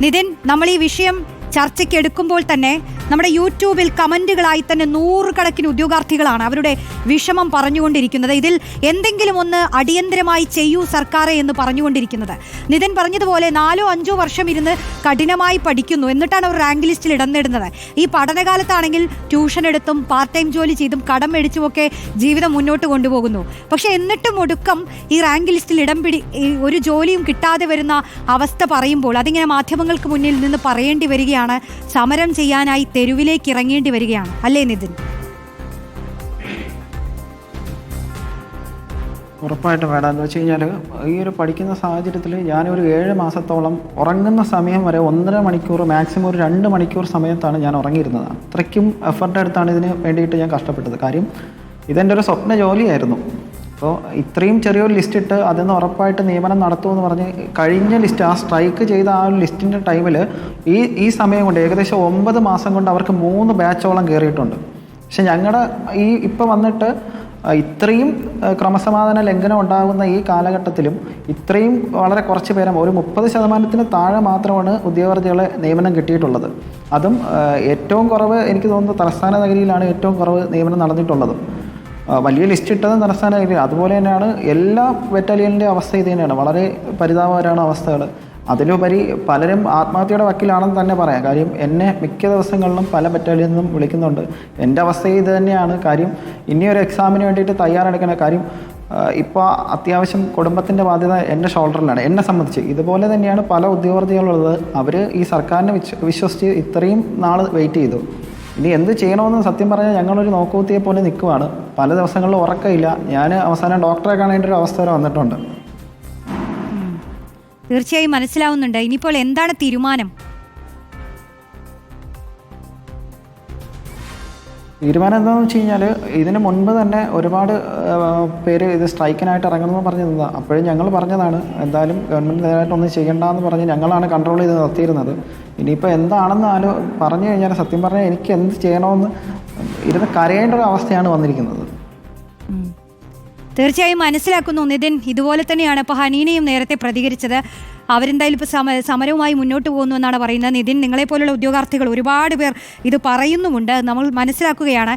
നിതിൻ നമ്മൾ ഈ വിഷയം ചർച്ചയ്ക്ക് എടുക്കുമ്പോൾ തന്നെ നമ്മുടെ യൂട്യൂബിൽ കമന്റുകളായി തന്നെ നൂറുകണക്കിന് ഉദ്യോഗാർത്ഥികളാണ് അവരുടെ വിഷമം പറഞ്ഞുകൊണ്ടിരിക്കുന്നത്. ഇതിൽ എന്തെങ്കിലും ഒന്ന് അടിയന്തരമായി ചെയ്യൂ സർക്കാരെ എന്ന് പറഞ്ഞുകൊണ്ടിരിക്കുന്നത്. നിതിൻ പറഞ്ഞതുപോലെ നാലോ അഞ്ചോ വർഷം ഇരുന്ന് കഠിനമായി പഠിക്കുന്നു. എന്നിട്ടാണ് അവർ റാങ്ക് ലിസ്റ്റിൽ ഇടം നേടുന്നത്. ഈ പഠനകാലത്താണെങ്കിൽ ട്യൂഷൻ എടുത്തും പാർട്ട് ടൈം ജോലി ചെയ്തും കടം മേടിച്ചുമൊക്കെ ജീവിതം മുന്നോട്ട് കൊണ്ടുപോകുന്നു. പക്ഷേ എന്നിട്ടും ഒടുക്കം ഈ റാങ്ക് ലിസ്റ്റിൽ ഇടം പിടി ഒരു ജോലിയും കിട്ടാതെ വരുന്ന അവസ്ഥ പറയുമ്പോൾ അതിങ്ങനെ മാധ്യമങ്ങൾക്ക് മുന്നിൽ നിന്ന് പറയേണ്ടി വരികയാണ്. സമരം ചെയ്യാനായി തെരുവിലേക്ക് ഇറങ്ങേണ്ടി വരികയാണ്. അല്ലേ നിതിൻ? ഉറപ്പായിട്ടും വേണം. എന്ന് വെച്ച് കഴിഞ്ഞാൽ ഈ ഒരു പഠിക്കുന്ന സാഹചര്യത്തിൽ ഞാനൊരു ഏഴ് മാസത്തോളം ഉറങ്ങുന്ന സമയം വരെ ഒന്നര മണിക്കൂർ മാക്സിമം ഒരു രണ്ട് മണിക്കൂർ സമയത്താണ് ഞാൻ ഉറങ്ങിയിരുന്നത്. അത്രയ്ക്കും എഫർട്ട് എടുത്താണ് ഇതിന് വേണ്ടിയിട്ട് ഞാൻ കഷ്ടപ്പെട്ടത്. കാര്യം ഇതെന്റെ ഒരു സ്വപ്ന ജോലിയായിരുന്നു. അപ്പോൾ ഇത്രയും ചെറിയൊരു ലിസ്റ്റ് ഇട്ട് അതിൽ നിന്ന് ഉറപ്പായിട്ട് നിയമനം നടത്തുമെന്ന് പറഞ്ഞ് കഴിഞ്ഞ ലിസ്റ്റ് ആ സ്ട്രൈക്ക് ചെയ്ത ആ ഒരു ലിസ്റ്റിന്റെ ടൈമിൽ ഈ ഈ സമയം കൊണ്ട് ഏകദേശം ഒമ്പത് മാസം കൊണ്ട് അവർക്ക് മൂന്ന് ബാച്ചോളം കയറിയിട്ടുണ്ട് പക്ഷെ ഞങ്ങളുടെ ഈ ഇപ്പോൾ വന്നിട്ട് ഇത്രയും ക്രമസമാധാന ലംഘനം ഉണ്ടാകുന്ന ഈ കാലഘട്ടത്തിലും ഇത്രയും വളരെ കുറച്ച് പേരും ഒരു മുപ്പത് ശതമാനത്തിന് താഴെ മാത്രമാണ് ഉദ്യോഗാർത്ഥികളെ നിയമനം കിട്ടിയിട്ടുള്ളത്. അതും ഏറ്റവും കുറവ് എനിക്ക് തോന്നുന്നു തലസ്ഥാന നഗരിയിലാണ് ഏറ്റവും കുറവ് നിയമനം നടന്നിട്ടുള്ളത്. വലിയ ലിസ്റ്റ് ഇട്ടത് തലസ്ഥാന അതുപോലെ തന്നെയാണ് എല്ലാ ബറ്റാലിയനിന്റെ അവസ്ഥ ഇത് തന്നെയാണ്. വളരെ പരിതാപകരമാണ് അവസ്ഥകൾ അതിലുപരി പലരും ആത്മഹത്യയുടെ വക്കിലാണെന്ന് തന്നെ പറയാം. കാര്യം എന്നെ മിക്ക ദിവസങ്ങളിലും പല ബറ്റാലിയനിൽ നിന്നും വിളിക്കുന്നുണ്ട്. എന്റെ അവസ്ഥ ഇത് തന്നെയാണ്. കാര്യം ഇനിയൊരു എക്സാമിന് വേണ്ടിയിട്ട് തയ്യാറെടുക്കണ കാര്യം ഇപ്പോൾ അത്യാവശ്യം കുടുംബത്തിന്റെ ബാധ്യത എന്റെ ഷോൾഡറിലാണ് എന്നെ സംബന്ധിച്ച് ഇതുപോലെ തന്നെയാണ് പല ഉദ്യോഗാർത്ഥികളുള്ളത്. അവർ ഈ സർക്കാരിനെ വിശ്വസിച്ച് ഇത്രയും നാൾ വെയിറ്റ് ചെയ്തു. ഇനി എന്ത് ചെയ്യണമെന്ന് സത്യം പറഞ്ഞാൽ ഞങ്ങളൊരു നോക്കുകുത്തിയെ പോലെ നിൽക്കുവാണ്. പല ദിവസങ്ങളിലും ഉറക്കമില്ല. ഞാൻ അവസാനം ഡോക്ടറെ കാണേണ്ട ഒരു അവസ്ഥ വരെ വന്നിട്ടുണ്ട്. തീർച്ചയായും മനസ്സിലാവുന്നുണ്ട്. ഇനിയിപ്പോൾ എന്താണ് തീരുമാനം? തീരുമാനം എന്താണെന്ന് വെച്ച് കഴിഞ്ഞാൽ ഇതിന് മുൻപ് തന്നെ ഒരുപാട് പേര് ഇത് സ്ട്രൈക്കിനായിട്ട് ഇറങ്ങണമെന്ന് പറഞ്ഞിരുന്നതാണ് അപ്പോഴും ഞങ്ങൾ പറഞ്ഞതാണ് എന്തായാലും ഗവൺമെന്റ് നേരായിട്ട് ഒന്നും ചെയ്യണ്ടെന്ന് പറഞ്ഞ് ഞങ്ങളാണ് കൺട്രോൾ ചെയ്ത് നിർത്തിയിരുന്നത്. ഇനിയിപ്പോൾ എന്താണെന്ന് ആലോ പറഞ്ഞു കഴിഞ്ഞാൽ സത്യം പറഞ്ഞാൽ എനിക്ക് എന്ത് ചെയ്യണമെന്ന് ഇരുന്ന് കരയേണ്ട ഒരു അവസ്ഥയാണ് വന്നിരിക്കുന്നത്. തീർച്ചയായും മനസ്സിലാക്കുന്നു. നിതിൻ ഇതുപോലെ തന്നെയാണ് ഇപ്പോൾ ഹനീനയും നേരത്തെ പ്രതികരിച്ചത്. അവരെന്തായാലും ഇപ്പോൾ സമ സമരവുമായി മുന്നോട്ട് പോകുന്നു എന്നാണ് പറയുന്നത്. നിതിൻ നിങ്ങളെപ്പോലുള്ള ഉദ്യോഗാർത്ഥികൾ ഒരുപാട് പേർ ഇത് പറയുന്നുമുണ്ട്. നമ്മൾ മനസ്സിലാക്കുകയാണ്.